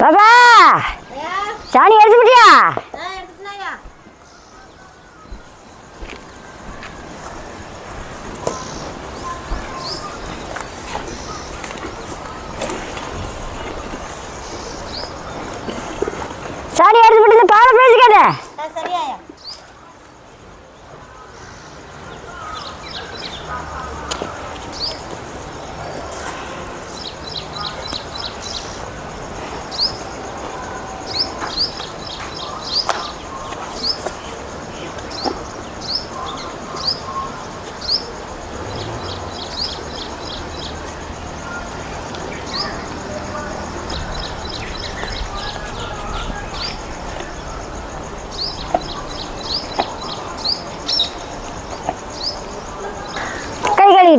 பாப்பா சாணி எடுத்துக்கிட்டியா? சாணி எடுத்துக்கிட்டு இந்த பாலை பேசிக்காத சரியாயா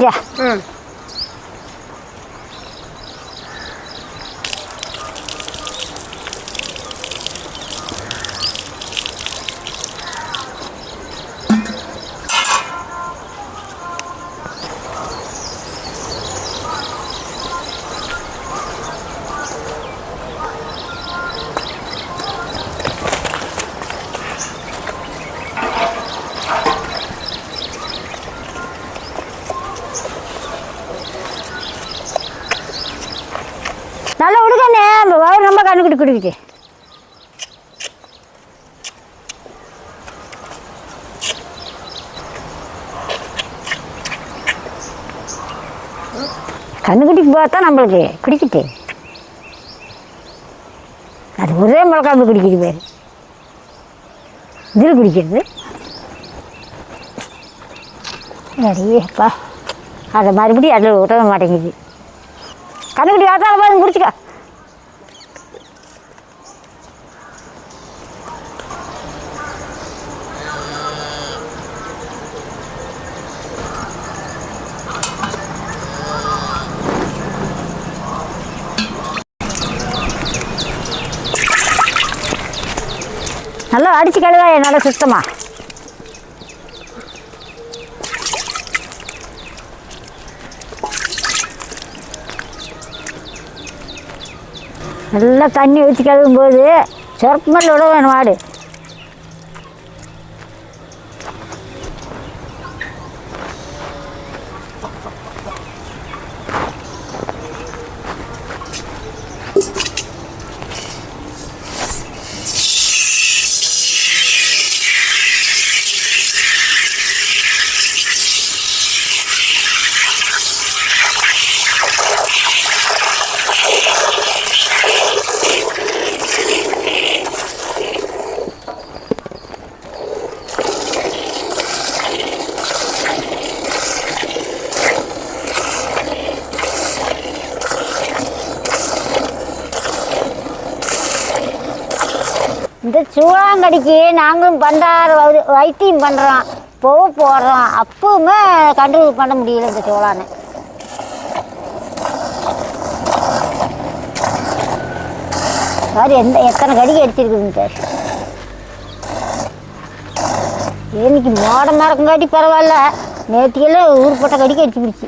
கை கழுவிட்டியா ம் நல்லா விடுக்கண்ணே வயிறு ரொம்ப கண்ணுக்கிட்டு குடிக்குது கண்ணுக்குட்டிக்கு பார்த்தா நம்மளுக்கு குடிக்கிட்டு. அது ஒரே மிளகாம்பு குடிக்கிது பேர். இதில் குடிக்கிறது. அடியேப்பா அதை மறுபடியும் அதில் விட மாட்டேங்குது. கண்ணுக்குட்டி காத்தால பாருங்க குடிச்சிக்கா. அடித்து அடிச்சு கழுவா என்னால் சுத்தமாக நல்லா தண்ணி ஊற்றி கழுவும் போது சொரப்பமல் விட வேணும் மாடு சூழாங்கடிக்கு நாங்களும் பண்டார வைத்தியம் பண்ணுறோம் பூ போடுறோம் அப்பவுமே கண்ட்ரோல் பண்ண முடியல இந்த சோளானை சார் எந்த எத்தனை கடிக்கு அடிச்சிருக்குதுங்க சார் இன்னைக்கு மோடமாக இருக்கங்காட்டி பரவாயில்ல. நேற்றுக்கெல்லாம் ஊர்பட்ட கடிக்கு அடிச்சு பிடிச்சி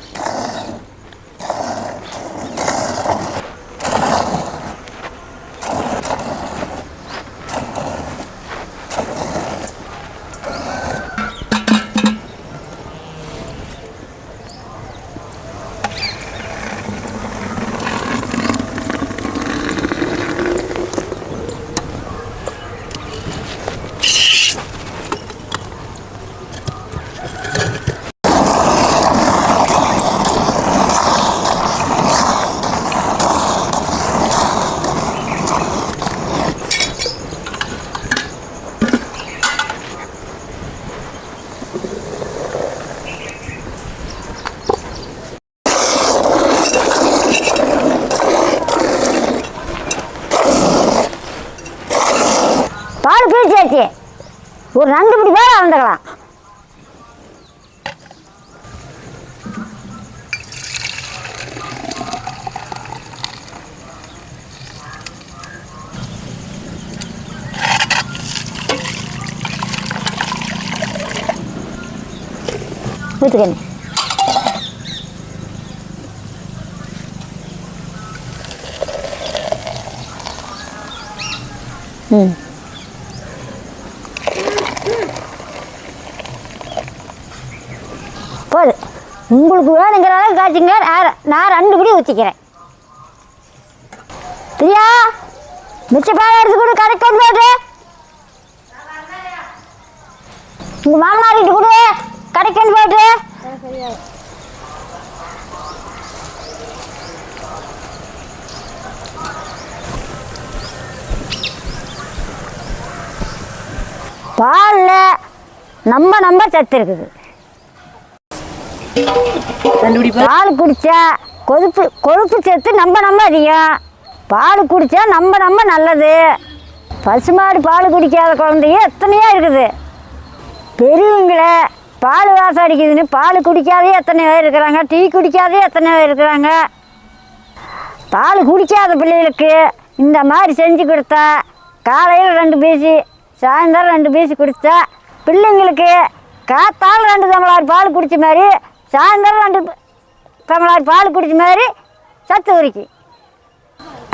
பால் பிரிச்சாச்சு ஒரு ரெண்டு மணி பேர் அளந்துக்கலாம் ஊற்றுக்கண்ணே ம். போதும் உங்களுக்கு வேணுங்கிற அளவுக்கு காய்ச்சிங்க நான் ரெண்டு படி ஊற்றிக்கிறேன் பிரியா மிச்ச பால் எடுத்து கொடு கடைக்கு கொண்டு உங்கள் மாமனார் வீட்டு கொடு. கடைக்கு கொண்டு போட்டு. பாலில் நம்ம நம்ம சத்து இருக்குது. பால் குடித்தா கொழுப்பு கொழுப்பு சத்து நம்ம நம்ம அதிகம். பால் குடித்தா நம்ம நம்ம நல்லது. பசுமாடு பால் குடிக்காத குழந்தைய எத்தனையோ இருக்குது. பெரியவங்கள பால் வாசம் அடிக்குதுன்னு பால் குடிக்காதே எத்தனை பேர் இருக்கிறாங்க? டீ குடிக்காதே எத்தனை பேர் இருக்கிறாங்க? பால் குடிக்காத பிள்ளைகளுக்கு இந்த மாதிரி செஞ்சு கொடுத்தா காலையில் ரெண்டு பீஸு சாயந்தரம் ரெண்டு பீஸு குடித்தா பிள்ளைங்களுக்கு காத்தால் ரெண்டு தமிழார் பால் குடிச்ச மாதிரி சாயந்தரம் ரெண்டு தமிழார் பால் குடிச்ச மாதிரி சத்து உரிக்கு.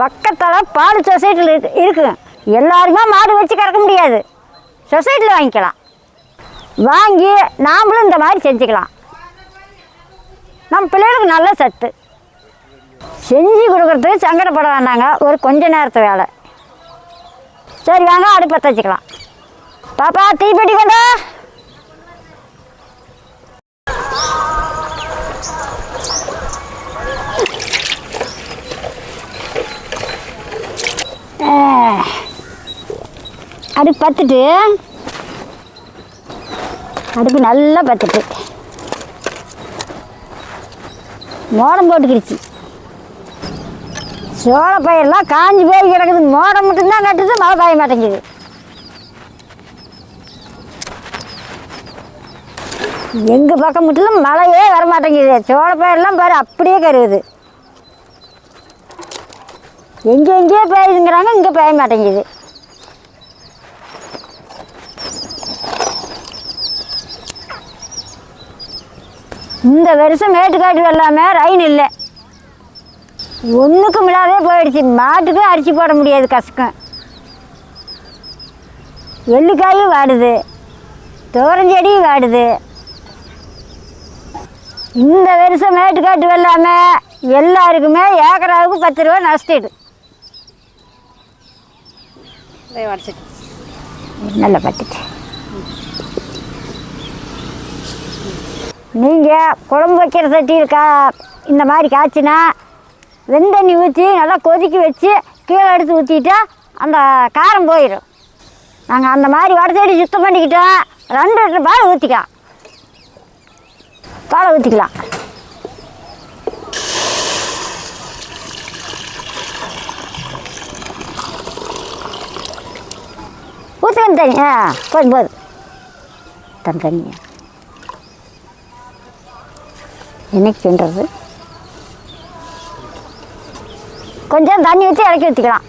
பக்கத்தில் பால் சொசைட்டியில் இருக்கு இருக்குங்க எல்லாருமே மாடு வச்சு கறக்க முடியாது. சொசைட்டியில் வாங்கிக்கலாம். வாங்கி நாமளும் இந்த மாதிரி செஞ்சுக்கலாம். நம்ம பிள்ளைகளுக்கு நல்ல சத்து. செஞ்சு கொடுக்குறதுக்கு சங்கடப்பட வேண்டாங்க ஒரு கொஞ்ச நேரத்து வேலை. சரி வாங்க அடுப்பை தச்சுக்கலாம் பாப்பா தீப்பெட்டி கொண்டா அடுப்பு பத்துட்டு அடுப்பு நல்லா பத்துட்டு மோடம் போட்டுக்கிடுச்சு. சோள பயிரெலாம் காஞ்சி போய் கிடக்குது. மோடம் மட்டும்தான் கட்டுது மழை பெய்ய மாட்டேங்குது. எங்கள் பக்கம் மட்டும் மழையே வர மாட்டேங்குது சோள பயிரெலாம் பாரு அப்படியே கருவுது. எங்கே எங்கேயோ பெய்யுதுங்கிறாங்க இங்கே பெய்ய மாட்டேங்குது. இந்த வருஷம் மேட்டுக்காட்டு எல்லாமே ரயின் இல்லை. ஒன்றுக்கும் இல்லாதே போயிடுச்சு. மாட்டுக்கு அரிசி போட முடியாது கசக்கம் எள்ளுக்காயும் வாடுது. தோரஞ்செடியும் வாடுது. இந்த வருஷம் மேட்டுக்காட்டு வெள்ளாமை எல்லாருக்குமே ஏக்கராவுக்கு பத்து ரூபா உடச்சிட்டு. நல்லா பத்துட்டு நீங்கள் குழம்பு வைக்கிற சட்டியில் கா இந்த மாதிரி காய்ச்சினா வெந்தண்ணி ஊற்றி நல்லா கொதிக்க வச்சு கீழே எடுத்து ஊற்றிட்டா அந்த காரம் போயிடும் நாங்கள் அந்த மாதிரி வடச்செடி சுத்தம் பண்ணிக்கிட்டோம். ரெண்டு லிட்டர் பால் ஊற்றிக்கலாம் பாலை ஊற்றிக்கலாம் ஊற்றுக்கணும் தண்ணி. ஆ போதும் போதும். தன் தண்ணியா. என்னைக்கு கிண்டுறது. கொஞ்சம் தண்ணி ஊற்றி இறக்கி ஊற்றிக்கலாம்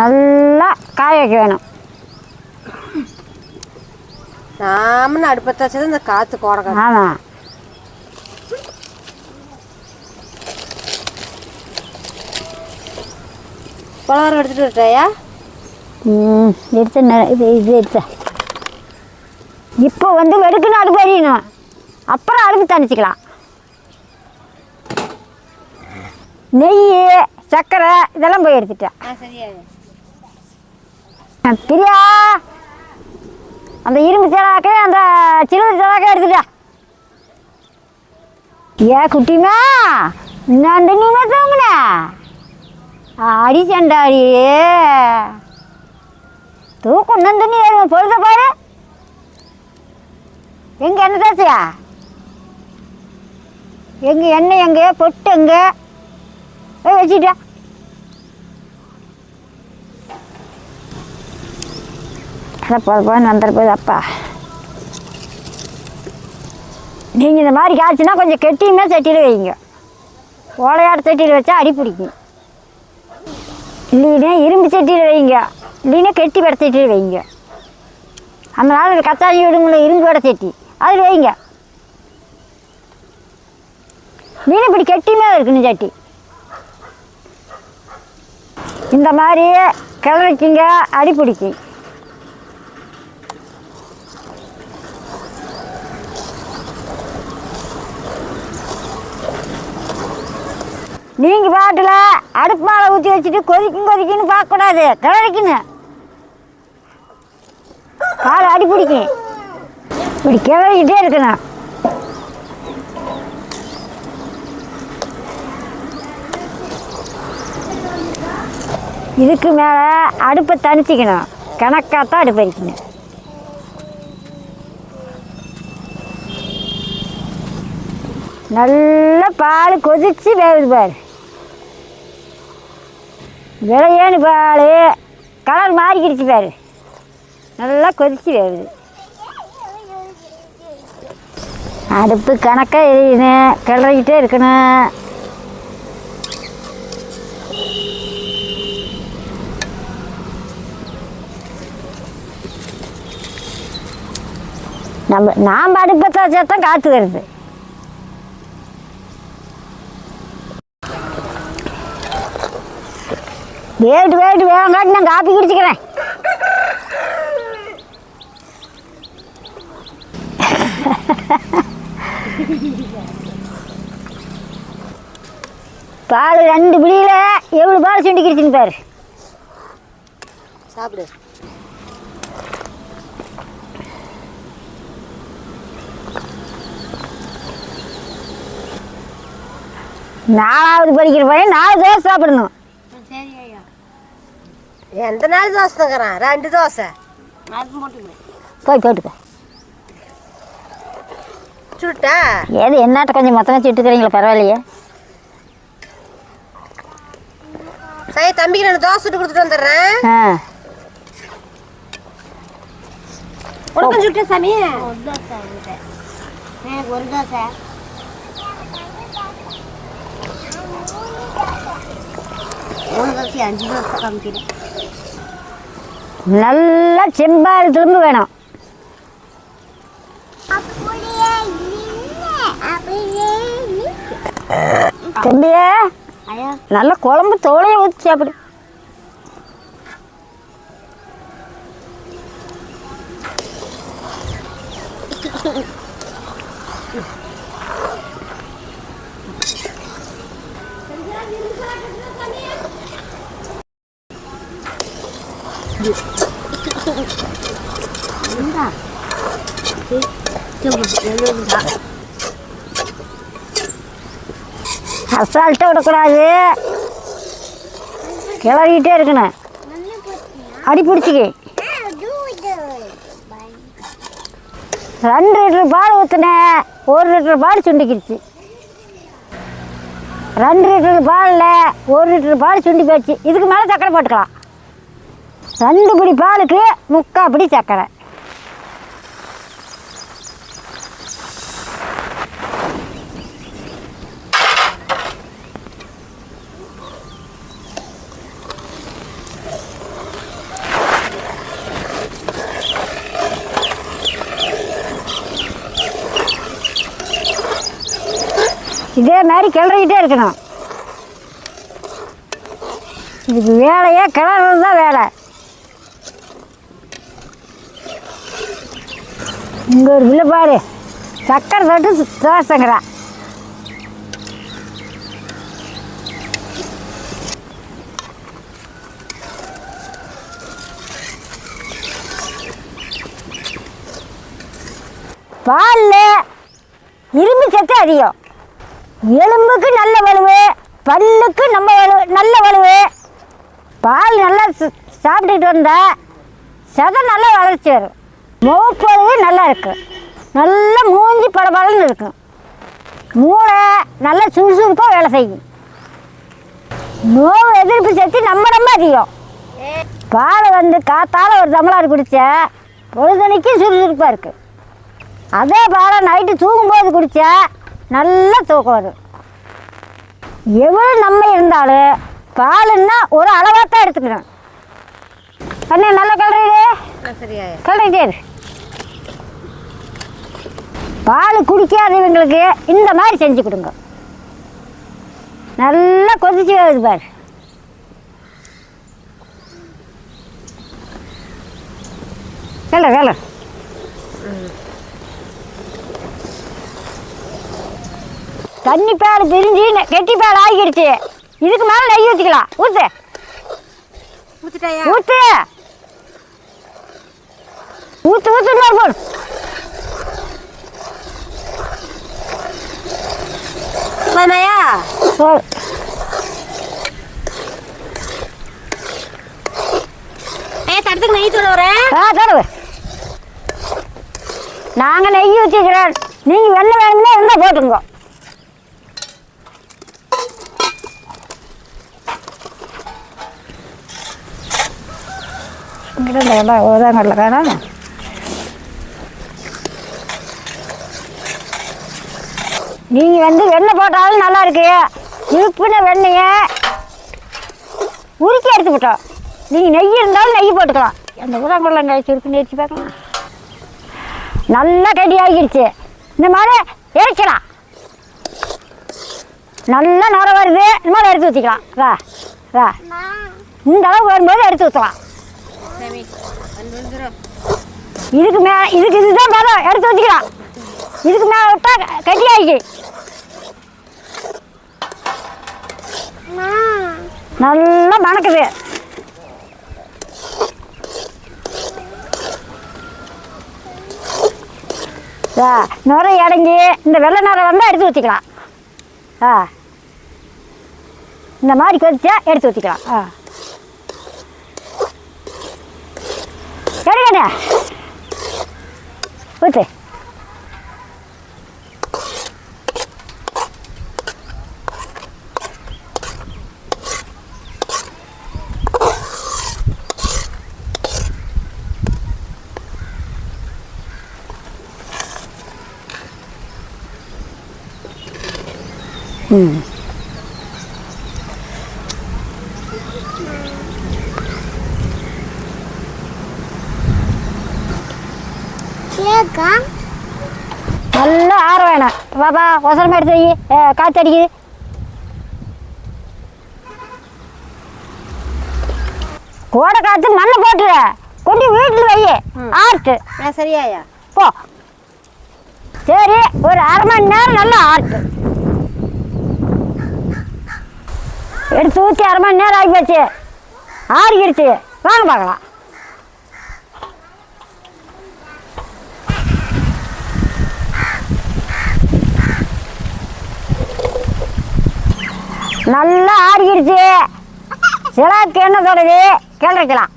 நல்லா காய வைக்க வேணும். நாமன்னு அடுப்பத்தை வச்சது இந்த காற்று கோடை ஆமாம் பலகாரம் எடுத்துட்டு விட்டாயா ம் எடுத்து இது இது எடுத்த. இப்போ வந்து வெடுக்குன்னு அடுப்பு எரியணும் அப்புறம் அடுப்பு தணிச்சிக்கலாம். நெய் சர்க்கரை இதெல்லாம் போய் எடுத்துட்டேன். பிரியா. அந்த இரும்பு சேலாக்கு அந்த சிலுவர் சேலாக்க எடுத்துட்டா. ஏ குட்டிமா நான் நீமா தூங்குன? அடி சண்டாடி தூக்கம் நந்து நீ பொழுத பாரு. எங்க என்ன தாச்சியா எங்க எண்ணெய் எங்க? பொட்டு எங்க? வச்சுட்டா அதான் போது வந்துட போகுது அப்பா. நீங்கள் இந்த மாதிரி காய்ச்சினா கொஞ்சம் கெட்டியுமே சட்டியில் வைங்க. ஓலையாடு சட்டியில் வச்சா அடி பிடிக்கும். இல்லைன்னா இரும்பு சட்டியில் வைங்க. இல்லைன்னா கெட்டி வடை சட்டியில் வைங்க. அந்த நாள் கத்தாஞ்சி விடுங்களேன் இரும்பு வடை சட்டி. அதில் வைங்க. மீன் இப்படி கெட்டியுமே இருக்குன்னு சட்டி இந்த மாதிரி கிளறிக்கிங்க அடி பிடிக்கும் நீங்கள் பாட்டில் அடுப்பு மேலே ஊற்றி வச்சுட்டு கொதிக்கும் கொதிக்குன்னு பார்க்கக்கூடாது. கிளறிக்கின்னு. காலை அடி பிடிக்கும் இப்படி கிளறிக்கிட்டே இருக்கணும் இதுக்கு மேலே அடுப்பை தனிச்சிக்கணும் கணக்காக தான் அடுப்பு வைக்கணும் நல்ல பால் கொதித்து வேகுது பாரு. விலையேனு பால் கலர் மாறிக்கிடுச்சு பாரு. நல்லா கொதித்து வேகுது அடுப்பு கணக்காக எரியணும் கிளறிக்கிட்டே இருக்கணும். நம்ம நாம் அடுப்பை தான் காற்று வருது. வேட்டு வேட்டு வேங்காட்டி நான் காப்பி குடிச்சுக்கிறேன். பால் ரெண்டு பிடியில் எவ்வளோ பால் சுண்டி கிடிச்சுன்னு பாரு. சாப்பிடு. நாலாவது படிக்கிற பையன் நாலு தோசை சாப்பிடணும். எந்த நாள் தோசை தங்குறான் ரெண்டு தோசை. போய் போட்டுக்க. சுட்டா ஏது என்னாட்ட கொஞ்சம் மொத்தமாக சுட்டுக்கிறீங்களா பரவாயில்லையே. சரி தம்பிக்கு ரெண்டு தோசை சுட்டு கொடுத்துட்டு வந்துடுறேன். ஆ. உனக்கும் சுட்டு சாமி. ஒரு தோசை நல்லா செம்பாடு திரும்ப வேணும் அப்படியே இல்லை அப்படியே தம்பியே ஐயா நல்ல குழம்பு தோலையை ஊற்றி சாப்பிடு அசால்ட்டாக விடக்கூடாது. கிளறிக்கிட்டே இருக்கணும். அடி பிடிச்சிக்கி. ரெண்டு லிட்டர் பால் ஊற்றுனேன் ஒரு லிட்டர் பால் சுண்டிக்கிடுச்சு. ரெண்டு லிட்டர் பாலில் ஒரு லிட்டர் பால் சுண்டி போச்சு. இதுக்கு மேலே சக்கரை போட்டுக்கலாம். ரெண்டு பிடி பாலுக்கு முக்கால் பிடி சக்கரை இதே மாதிரி கிளறிக்கிட்டே இருக்கணும். இதுக்கு வேலையே கிளறது தான் வேலை. இங்கே ஒரு பிள்ளை பாரு. சக்கரை தொட்டு தோசைங்கிறா பாலில் இரும்பு சத்து அதிகம். எலும்புக்கு நல்ல வலுவு பல்லுக்கு நம்ம வலு நல்ல வலுவு. பால் நல்லா சாப்பிட்டுக்கிட்டு சாப்பிட்டுட்டு வந்தா சதை நல்லா வளர்ச்சி வரும். முகப்பொழுவு நல்லா இருக்கும் நல்லா மூஞ்சி படபடன்னு இருக்கும். மூளை நல்லா சுறுசுறுப்பாக வேலை செய்யும். நோய் எதிர்ப்பு சக்தி நம்ம ரொம்ப அதிகம். பாலை வந்து காத்தால் ஒரு தமிழார் குடித்தா பொழுதனைக்கும் சுறுசுறுப்பாக இருக்குது அதே பாலை நைட்டு தூங்கும்போது குடித்தா நல்லா தூக்கம் வரும். எவ்வளோ நம்ம இருந்தாலும் பாலுன்னா ஒரு அளவாக தான் எடுத்துக்கணும் நல்ல நல்லா கலரை கிளறீங்க பால் குடிக்காதவங்களுக்கு இந்த மாதிரி செஞ்சு கொடுங்க. நல்லா கொதிச்சு வருது பார். கிளறு கிளறு தண்ணி பேடு பிரிஞ்சு கெட்டி பேடு ஆகிடுச்சு. இதுக்கு மேலே நெய் ஊற்றிக்கலாம் ஊற்று ஊத்துட்டாயா? ஊற்று ஊற்று ஊற்று இன்னொரு போடு போதுமாயா போடு தடத்துக்கு நெய் வரேன் ஆ தடவு நாங்கள் நெய் ஊற்றிக்கிறோம் நீங்கள் வெண்ணெய் வேணும்னா இருந்தால் போட்டுங்க இந்த இடம் உதங்கடல காணோம் நீங்கள் வந்து வெண்ணெய் போட்டாலும் நல்லா இருக்கு இருப்புன வெண்ணெயை உருக்கி எடுத்து விட்டோம் நீங்கள் நெய் இருந்தாலும் நெய் போட்டுக்கலாம் அந்த உரங்கள்லாம் கழிச்சு இருக்கு நெரிச்சு பார்க்கலாம் நல்லா கடி ஆகிடுச்சு இந்த மாதிரி இறைக்கலாம் நல்லா நுர வருது இந்த மாதிரி எடுத்து ஊற்றிக்கலாம் வா வா இந்த அளவுக்கு வரும்போது எடுத்து ஊற்றலாம் இதுக்கு மே இதுக்கு இதுதான் பதம் எடுத்து ஊற்றிக்கலாம் இதுக்கு மேலே விட்டா கட்டி ஆகி நல்லா மணக்குது. நுரை அடங்கி இந்த வெள்ளை நுரை வந்தால் எடுத்து ஊற்றிக்கலாம் ஆ. இந்த மாதிரி கொதிச்சா எடுத்து ஊற்றிக்கலாம் ஆ. எடுக்கண்ணே ஊற்று ம் கேக்கா நல்லா ஆற வேணாம் பாப்பா ஒசரமாக எடுத்து ஏ, காத்தடிக்குது கோடை காற்று மண்ணை போட்டுரு. கொண்டு வீட்டில் வை. ஆர்ட்டு சரியாயா? போ. சரி ஒரு அரை மணி நேரம் நல்லா ஆர்ட்டு எடுத்து ஊற்றி அரை மணி நேரம் ஆகி போச்சு ஆறிக்கிடுச்சு. வாங்க பார்க்கலாம். நல்லா ஆடிக்கிடுச்சு. சிலாக்கு என்ன தொடது கேள்விக்கலாம்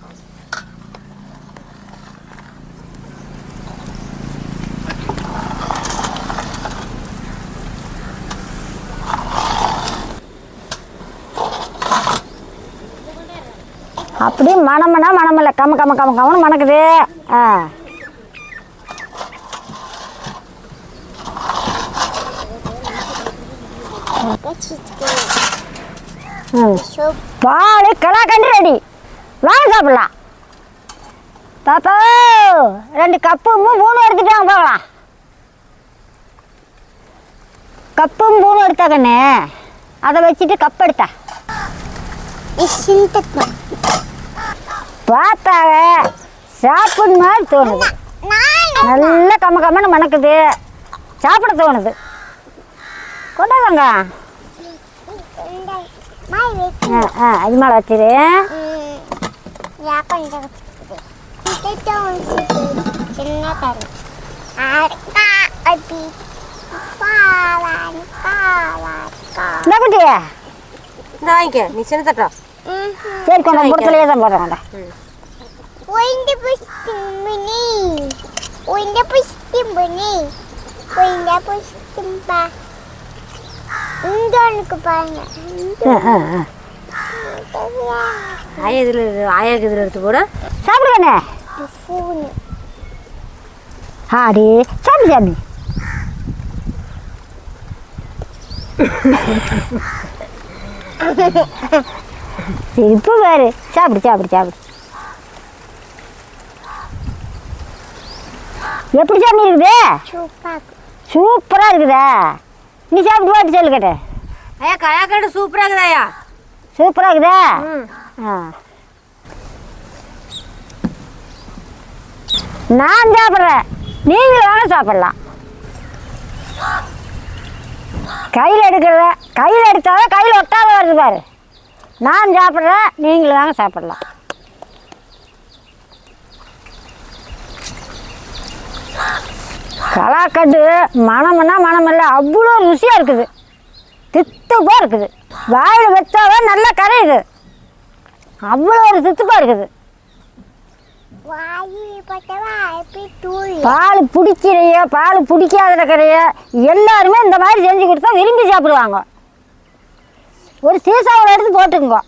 அப்படி மணமனா மணமில்ல கம கம கம கமனு மணக்குது. ஆ. ம் பால் கலாக்கண்டு ரெடி. வாங்க சாப்பிடலாம். பாப்பா ரெண்டு கப்பும் மூணு எடுத்துட்டாங்க பார்க்கலாம் கப்பும் மூணு எடுத்தா கண்ணு. அதை வச்சுட்டு கப் எடுத்தா. பார்த்தாங்க. சாப்பிடும் மாதிரி தோணுது. நல்லா நல்ல கம்ம கம்மன்னு மணக்குது. சாப்பிட தோணுது. கொண்டாதாங்க மாய் வைத்து ஆ ஆ அது மேலே வச்சிரு யாக்கம் சின்ன தரு ஆடுக்கா அடி பாவான் பாவாக்கா இந்த குட்டி இந்த வாங்கிக்க நீ சின்ன தட்டம் சரி கொண்டா புறத்துலேயே தான் போடுறேன் கொண்டா Uinde pustimbuni. Uinde pustimbuni. Uinde pustimba. இங்க ஒன்றுக்கு பாருங்க ஆயா இதில் ஆயாக்கு இதில் எடுத்து போட. சாப்பிடுங்கண்ணே ஆடி சாமி சாமி. சிரிப்பு பாரு. சாப்பிடு சாப்பிடு சாப்பிடு. எப்படி சாமி இருக்குது? சூப்பராக இருக்குதா? நீ சாப்பிட்டு பாட்டு சொல்லு கேட்ட ஐயா கயாக்கடை சூப்பராக இருக்குதாயா சூப்பராக இருக்குதா? ஆ. நான் சாப்பிட்றேன். நீங்களும் வேணால் சாப்பிட்லாம். கையில் எடுக்கிறத கையில் எடுத்தாதான் கையில் ஒட்டாத வருது பாரு. நான் சாப்பிட்றேன் நீங்களும் வாங்க சாப்பிட்லாம். கலாக்கட்டு மனம்னா மனம் இல்லை அவ்வளோ ருசியாக இருக்குது. தித்துப்பாக இருக்குது. வாயில் வச்சாதான் நல்லா கரையுது. அவ்வளோ ஒரு தித்துப்பாக இருக்குது. பால் பிடிக்கிறைய பால் பிடிக்காத இருக்கிறைய எல்லாருமே இந்த மாதிரி செஞ்சு கொடுத்தா விரும்பி சாப்பிடுவாங்க. ஒரு சீசாவில் எடுத்து போட்டுக்குங்க.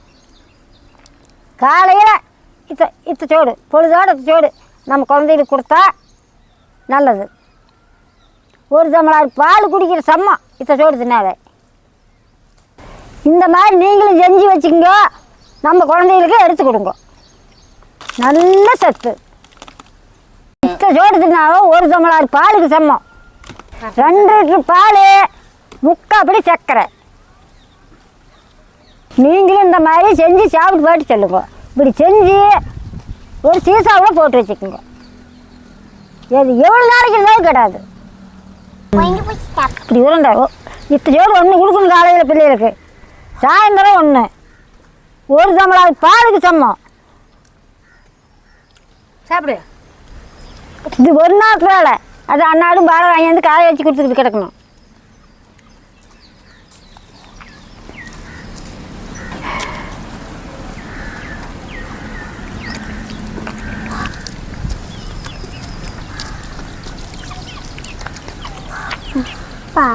காலையில் இத்த இத்த சோடு பொழுதோட சோடு நம்ம குழந்தைகளுக்கு கொடுத்தா நல்லது. ஒரு தமிழர் பால் குடிக்கிற சம்மம் இத்த சோடு தின்னாவே இந்த மாதிரி நீங்களும் செஞ்சு வச்சுக்கோங்க. நம்ம குழந்தைகளுக்கு எடுத்து கொடுங்க. நல்ல சத்து. இத்த சோடு தின்னாலும் ஒரு தமிழர் பாலுக்கு சமம். ரெண்டு லிட்டர் பால் முக்காப்படி சர்க்கரை. நீங்களும் இந்த மாதிரி செஞ்சு சாப்பிட்டு போட்டு சொல்லுங்க. இப்படி செஞ்சு ஒரு சீசாவில் போட்டு வச்சுக்கோங்க. எது எவ்வளோ நாளைக்கு இருந்தாலும் கிடையாது இப்படி உருண்டை ஓ, இத்தனை சோறு ஒன்று கொடுக்கணும் காலையில் பிள்ளைகளுக்கு. சாயந்தரம் ஒன்று ஒரு தமிழர் பாலுக்கு சமம் சாப்பிடு. இது ஒரு நாள் வேலை. அது அன்னாடும் பாலை வாங்கி வந்து காய வச்சு கொடுத்துட்டு கிடக்கணும். பா